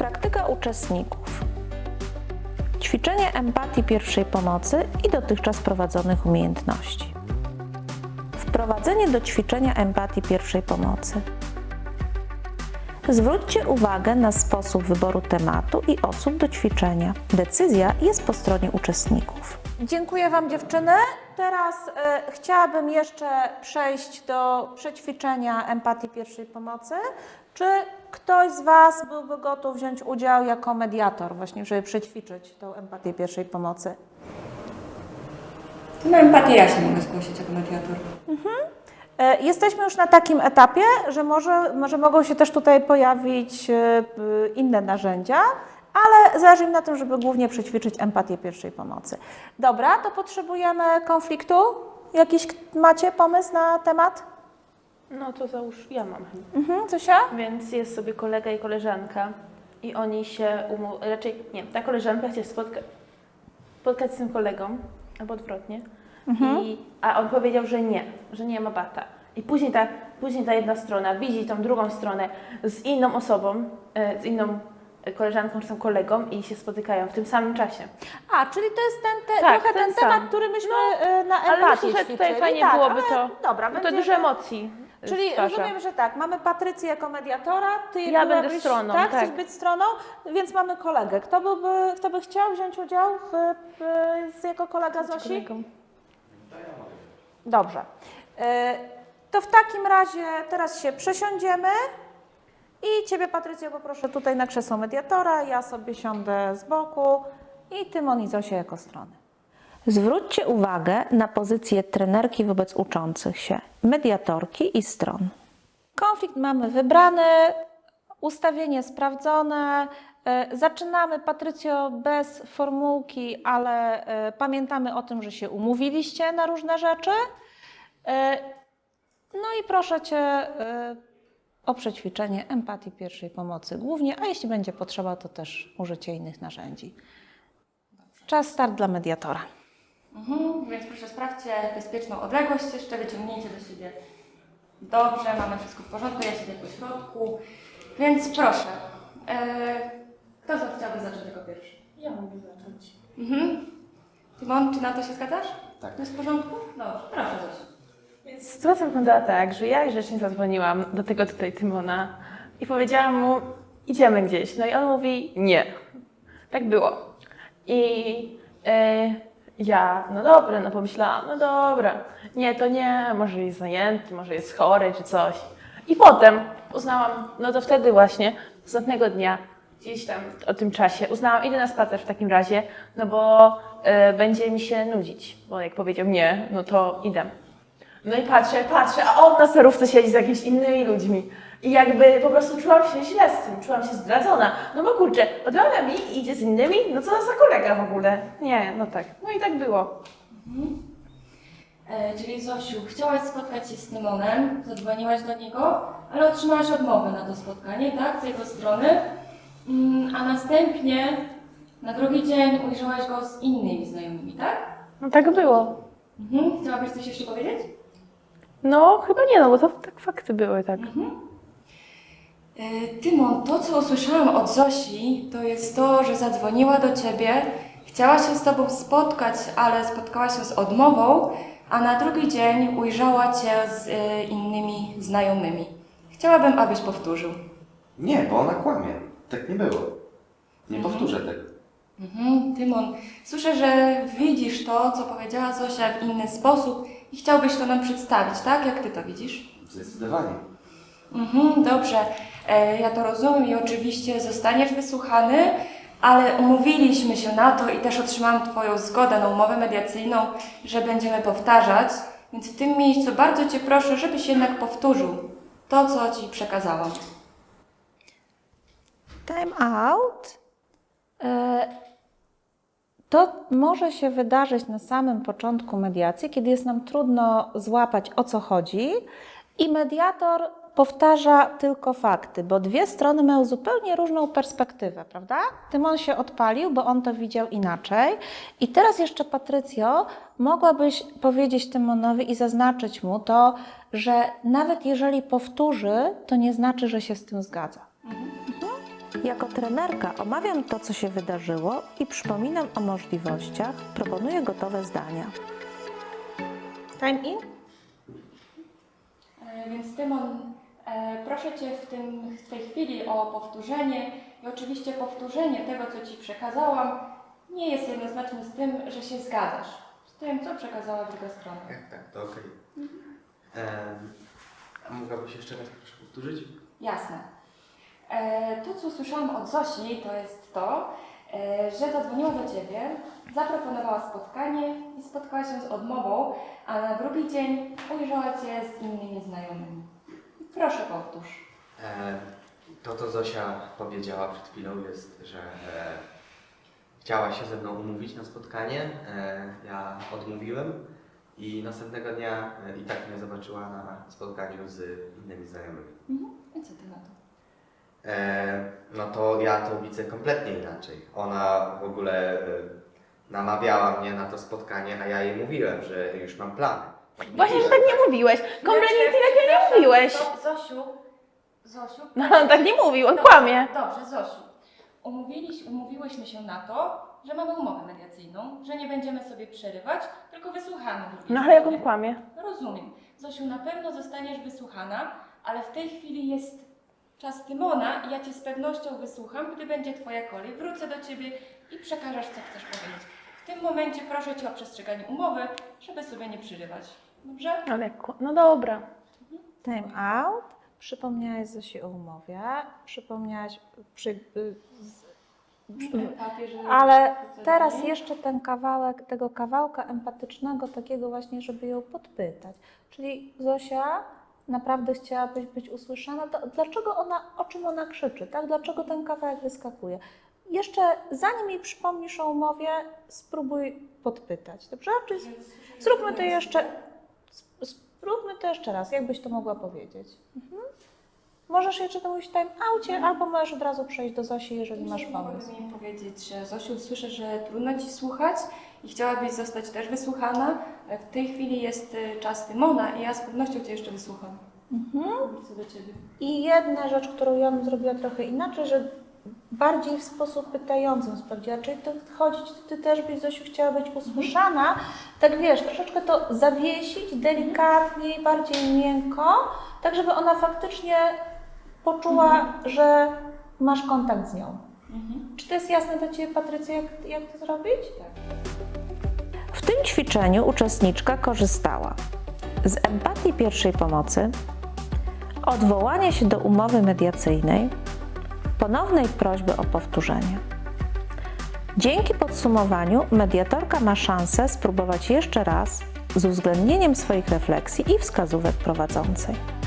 Praktyka uczestników. Ćwiczenie empatii pierwszej pomocy i dotychczas prowadzonych umiejętności. Wprowadzenie do ćwiczenia empatii pierwszej pomocy. Zwróćcie uwagę na sposób wyboru tematu i osób do ćwiczenia. Decyzja jest po stronie uczestników. Dziękuję Wam dziewczyny. Teraz e, chciałabym jeszcze przejść do przećwiczenia empatii pierwszej pomocy. Czy ktoś z Was byłby gotów wziąć udział jako mediator, właśnie, żeby przećwiczyć tą empatię pierwszej pomocy? Na empatię ja się mogę zgłosić jako mediator. E, Jesteśmy już na takim etapie, że może, może mogą się też tutaj pojawić e, inne narzędzia, ale zależy mi na tym, żeby głównie przećwiczyć empatię pierwszej pomocy. Dobra, to potrzebujemy konfliktu. Jakiś macie pomysł na temat? No to załóż, ja mam. Mhm, Zosia? Więc jest sobie kolega i koleżanka i oni się umówią, raczej nie, ta koleżanka chce spotka- spotkać z tym kolegą, albo odwrotnie, I, a on powiedział, że nie, że nie ma bata. I później ta, później ta jedna strona widzi tą drugą stronę z inną osobą, e, z inną koleżanką czy tam kolegą i się spotykają w tym samym czasie. A, czyli to jest ten, te, Tak, trochę ten, ten temat, który myśmy e, na Ale myślę, że tutaj fajnie tak, byłoby ale to, Dobra, bo to będziemy- dużo emocji Czyli stwarza. rozumiem, że tak, mamy Patrycję jako mediatora, ty Ja będę byłabyś, stroną, tak? tak. Chcesz być stroną, więc mamy kolegę. Kto, byłby, kto by chciał wziąć udział w, w, jako kolega Zosi? Kolegą. Dobrze. E, To w takim razie teraz się przesiądziemy i Ciebie, Patrycjo, poproszę tutaj na krzesło mediatora. Ja sobie siądę z boku i Tymon i Zosia jako strony. Zwróćcie uwagę na pozycję trenerki wobec uczących się, mediatorki i stron. Konflikt mamy wybrany, ustawienie sprawdzone. E, Zaczynamy, Patrycjo, bez formułki, ale e, pamiętamy o tym, że się umówiliście na różne rzeczy. E, No i proszę Cię o przećwiczenie empatii pierwszej pomocy głównie, a jeśli będzie potrzeba, to też użycie innych narzędzi. Czas start dla mediatora. Mhm, więc proszę sprawdźcie bezpieczną odległość, jeszcze wyciągnięcie do siebie. Dobrze, mamy wszystko w porządku, ja siedzę po środku. Więc proszę, e, kto za- chciałby zacząć jako pierwszy? Ja mogę zacząć. Mhm. Tymon, czy na to się zgadzasz? Tak. To jest w porządku? Dobrze, proszę Zosiu. Więc sytuacja wyglądała tak, że ja grzecznie zadzwoniłam do tego tutaj Tymona i powiedziałam mu, idziemy gdzieś. No i on mówi, nie. Tak było. I e, ja, no dobra, no pomyślałam, no dobra, nie, to nie, może jest zajęty, może jest chory czy coś. I potem uznałam, no to wtedy właśnie, następnego dnia, gdzieś tam o tym czasie, uznałam, idę na spacer w takim razie, no bo e, będzie mi się nudzić. Bo jak powiedział nie, no to idę. No i patrzę, patrzę, a on na sterówce siedzi z jakimiś innymi ludźmi. I jakby po prostu czułam się źle z tym, czułam się zdradzona. No bo kurczę, odmawia mi i idzie z innymi, no co za kolega w ogóle? Nie, no tak. No i tak było. E, czyli Zosiu, chciałaś spotkać się z Tymonem, zadzwoniłaś do niego, ale otrzymałaś odmowę na to spotkanie, tak, z jego strony. Mm, a następnie na drugi dzień ujrzałaś go z innymi znajomymi, tak? No tak było. Mhm. Chciałabyś coś jeszcze powiedzieć? No chyba nie, no bo to tak fakty były, tak. E, Tymon, to co usłyszałam od Zosi, to jest to, że zadzwoniła do ciebie, chciała się z tobą spotkać, ale spotkała się z odmową, a na drugi dzień ujrzała cię z e, innymi znajomymi. Chciałabym, abyś powtórzył. Nie, bo ona kłamie. Tak nie było. Nie powtórzę tego. Mhm, Tymon, słyszę, że widzisz to, co powiedziała Zosia w inny sposób i chciałbyś to nam przedstawić, tak? Jak ty to widzisz? Zdecydowanie. Mhm, dobrze, e, ja to rozumiem i oczywiście zostaniesz wysłuchany, ale umówiliśmy się na to i też otrzymałam Twoją zgodę na umowę mediacyjną, że będziemy powtarzać, więc w tym miejscu bardzo Cię proszę, żebyś jednak powtórzył to, co Ci przekazałam. Time out. E, To może się wydarzyć na samym początku mediacji, kiedy jest nam trudno złapać o co chodzi, i mediator powtarza tylko fakty, bo dwie strony mają zupełnie różną perspektywę, prawda? Tymon się odpalił, bo on to widział inaczej. I teraz jeszcze, Patrycjo, mogłabyś powiedzieć Tymonowi i zaznaczyć mu to, że nawet jeżeli powtórzy, to nie znaczy, że się z tym zgadza. Jako trenerka omawiam to, co się wydarzyło i przypominam o możliwościach, proponuję gotowe zdania. Time in? E, Więc Tymon, e, proszę Cię w, tym, w tej chwili o powtórzenie i oczywiście powtórzenie tego, co Ci przekazałam, nie jest jednoznaczne z tym, że się zgadzasz z tym, co przekazała druga strona. Jak tak, to okej. Em, A mogłabyś jeszcze raz proszę powtórzyć? Jasne. E, To, co usłyszałam od Zosi, to jest to, e, że zadzwoniła do Ciebie, zaproponowała spotkanie i spotkała się z odmową, a na drugi dzień ujrzała Cię z innymi znajomymi. Proszę powtórz. E, To, co Zosia powiedziała przed chwilą, jest, że e, chciała się ze mną umówić na spotkanie. E, ja odmówiłem i następnego dnia e, i tak mnie zobaczyła na spotkaniu z innymi znajomymi. Mhm. I co Ty na to? E, no to ja to widzę kompletnie inaczej. Ona w ogóle e, namawiała mnie na to spotkanie, a ja jej mówiłem, że już mam plany. Właśnie, że tak nie mówiłeś. Kompletnie nic takiego nie mówiłeś. Zosiu, Zosiu. No, on tak nie mówił, on Dobrze, kłamie. Dobrze, Zosiu. Umówiliś, umówiłyśmy się na to, że mamy umowę mediacyjną, że nie będziemy sobie przerywać, tylko wysłuchamy drugiej No ale jak strony. on kłamie? Rozumiem. Zosiu, na pewno zostaniesz wysłuchana, ale w tej chwili jest czas Tymona i ja Cię z pewnością wysłucham, gdy będzie Twoja kolej. Wrócę do Ciebie i przekażesz, co chcesz powiedzieć. W tym momencie proszę Cię o przestrzeganie umowy, żeby sobie nie przerywać. Dobrze? Ale jak kła- No dobra. Time out. Przypomniałaś Zosi o umowie, przypomniałaś przy, y, z- że- Ale teraz jeszcze ten kawałek, tego kawałka empatycznego, takiego właśnie, żeby ją podpytać. Czyli Zosia, naprawdę chciałabyś być usłyszana, to dlaczego ona, o czym ona krzyczy, tak? Dlaczego ten kawałek wyskakuje? Jeszcze zanim jej przypomnisz o umowie, spróbuj podpytać, dobrze? Czy zróbmy to jeszcze, sp- spróbmy to jeszcze raz, jakbyś to mogła powiedzieć. Mhm. Możesz jeszcze to mówić w time aucie, albo możesz od razu przejść do Zosi, jeżeli masz Jeśli pomysł. Mogłabym mi powiedzieć, że Zosiu, słyszę, że trudno Ci słuchać i chciałabyś zostać też wysłuchana. ale W tej chwili jest y, czas Tymona i ja z pewnością Cię jeszcze wysłucham. Mhm. Wrócę do Ciebie. I jedna rzecz, którą ja bym zrobiła trochę inaczej, że bardziej w sposób pytający sprawdziła, czyli to chodzi, czy ty też byś, Zosiu, chciała być usłyszana, tak wiesz, troszeczkę to zawiesić delikatniej, bardziej miękko, tak żeby ona faktycznie poczuła, że masz kontakt z nią. Mhm. Czy to jest jasne dla Ciebie, Patrycja, jak, jak to zrobić? Tak. Tym ćwiczeniu uczestniczka korzystała z empatii pierwszej pomocy, odwołania się do umowy mediacyjnej, ponownej prośby o powtórzenie. Dzięki podsumowaniu mediatorka ma szansę spróbować jeszcze raz z uwzględnieniem swoich refleksji i wskazówek prowadzącej.